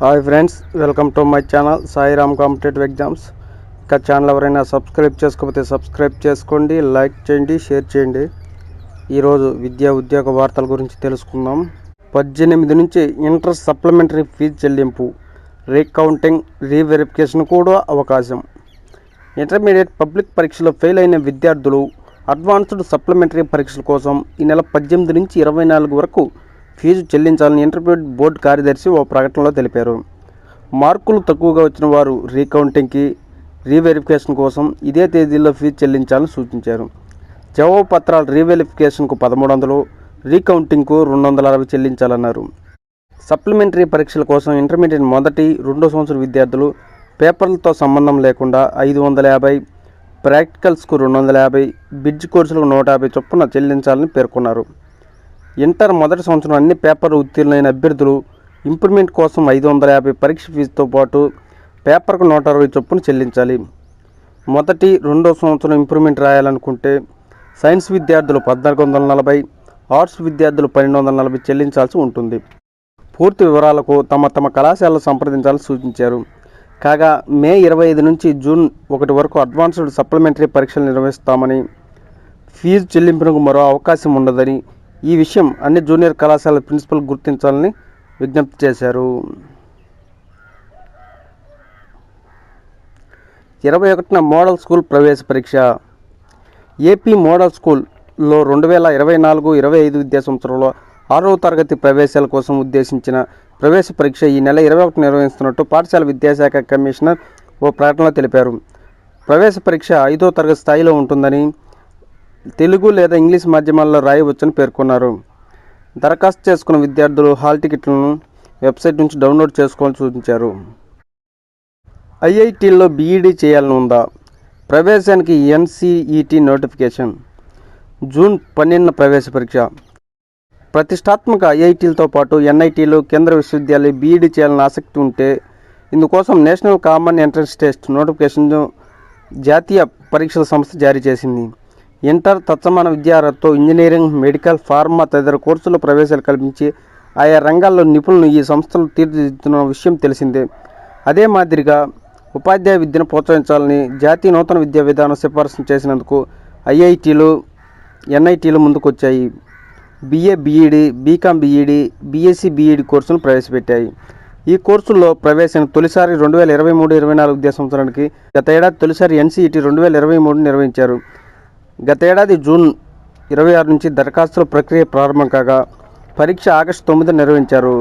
Hi friends welcome to my channel Sairam competitive exams. ఇంకా channel ఎవరైనా subscribe చేసుకోకపోతే subscribe చేసుకోండి లైక్ చేయండి షేర్ చేయండి. ఈరోజు విద్యా ఉద్యోగ వార్తల గురించి తెలుసుకుందాం. పద్దెనిమిది నుంచి ఇంటర్ సప్లిమెంటరీ ఫీజు చెల్లింపు రీకౌంటింగ్ రీవెరిఫికేషన్ కూడా అవకాశం. ఇంటర్మీడియట్ పబ్లిక్ పరీక్షలో ఫెయిల్ అయిన విద్యార్థులు అడ్వాన్స్డ్ సప్లిమెంటరీ పరీక్షల కోసం ఈ నెల పద్దెనిమిది నుంచి ఇరవై నాలుగు వరకు ఫీజు చెల్లించాలని ఇంటర్మీడియట్ బోర్డు కార్యదర్శి ఓ ప్రకటనలో తెలిపారు. మార్కులు తక్కువగా వచ్చిన వారు రీకౌంటింగ్కి రీవెరిఫికేషన్ కోసం ఇదే తేదీలో ఫీజు చెల్లించాలని సూచించారు. జవాబు పత్రాల రీవెరిఫికేషన్కు పదమూడు వందలు రీకౌంటింగ్కు రెండు వందల అరవై చెల్లించాలన్నారు. సప్లిమెంటరీ పరీక్షల కోసం ఇంటర్మీడియట్ మొదటి రెండో సంవత్సరం విద్యార్థులు పేపర్లతో సంబంధం లేకుండా ఐదు వందల యాభై ప్రాక్టికల్స్కు రెండు వందల యాభై బిడ్జ్ కోర్సులకు నూట యాభై చొప్పున చెల్లించాలని పేర్కొన్నారు. ఇంటర్ మొదటి సంవత్సరం అన్ని పేపర్ ఉత్తీర్ణులైన అభ్యర్థులు ఇంప్రూవ్మెంట్ కోసం ఐదు వందల యాభై పరీక్ష ఫీజుతో పాటు పేపర్కు నూట అరవై చొప్పున చెల్లించాలి. మొదటి రెండో సంవత్సరం ఇంప్రూవ్మెంట్ రాయాలనుకుంటే సైన్స్ విద్యార్థులు పద్నాలుగు వందల నలభై ఆర్ట్స్ విద్యార్థులు పన్నెండు వందల నలభై చెల్లించాల్సి ఉంటుంది. పూర్తి వివరాలకు తమ తమ కళాశాలలో సంప్రదించాలని సూచించారు. కాగా మే ఇరవై ఐదు నుంచి జూన్ ఒకటి వరకు అడ్వాన్స్డ్ సప్లిమెంటరీ పరీక్షలు నిర్వహిస్తామని ఫీజు చెల్లింపునకు మరో అవకాశం ఉండదని ఈ విషయం అన్ని జూనియర్ కళాశాల ప్రిన్సిపల్ గుర్తించాలని విజ్ఞప్తి చేశారు. ఇరవై ఒకటిన మోడల్ స్కూల్ ప్రవేశ పరీక్ష. ఏపీ మోడల్ స్కూల్లో రెండు వేల ఇరవై నాలుగు ఇరవై ఐదు విద్యా సంవత్సరంలో ఆరవ తరగతి ప్రవేశాల కోసం ఉద్దేశించిన ప్రవేశ పరీక్ష ఈ నెల ఇరవై ఒకటి నిర్వహిస్తున్నట్టు పాఠశాల విద్యాశాఖ కమిషనర్ ఓ ప్రకటనలో తెలిపారు. ప్రవేశ పరీక్ష ఐదో తరగతి స్థాయిలో ఉంటుందని తెలుగు లేదా ఇంగ్లీష్ మాధ్యమాల్లో రాయవచ్చని పేర్కొన్నారు. దరఖాస్తు చేసుకున్న విద్యార్థులు హాల్ టికెట్లను వెబ్సైట్ నుంచి డౌన్లోడ్ చేసుకోవాలని సూచించారు. ఐఐటీల్లో బీఈడీ చేయాలని ఉందా? ప్రవేశానికి ఎన్సీఈటీ నోటిఫికేషన్. జూన్ పన్నెండున ప్రవేశ పరీక్ష. ప్రతిష్టాత్మక ఐఐటీలతో పాటు ఎన్ఐటీలు కేంద్ర విశ్వవిద్యాలయ బీఈడీ చేయాలని ఆసక్తి ఉంటే ఇందుకోసం national common entrance test notification జాతీయ పరీక్షల సంస్థ జారీ చేసింది. ఇంటర్ తత్సమాన విద్యార్హతతో ఇంజనీరింగ్ మెడికల్ ఫార్మా తదితర కోర్సుల్లో ప్రవేశాలు కల్పించి ఆయా రంగాల్లో నిపుణులు ఈ సంస్థలు తీర్చిదిద్దుతున్న విషయం తెలిసిందే. అదే మాదిరిగా ఉపాధ్యాయ విద్యను ప్రోత్సహించాలని జాతీయ నూతన విద్యా విధానం సిఫార్సు చేసినందుకు ఐఐటీలు ఎన్ఐటీలు ముందుకొచ్చాయి. BA BEd BCom BEd BSc BEd కోర్సును ప్రవేశపెట్టాయి. ఈ కోర్సుల్లో ప్రవేశం తొలిసారి రెండు వేల ఇరవై మూడు ఇరవై నాలుగు విద్యా సంవత్సరానికి గత ఏడాది తొలిసారి ఎన్సీఈటీ రెండు వేల ఇరవై మూడు నిర్వహించారు. గతేడాది జూన్ ఇరవై ఆరు నుంచి దరఖాస్తుల ప్రక్రియ ప్రారంభం కాగా పరీక్ష ఆగస్టు తొమ్మిది నిర్వహించారు.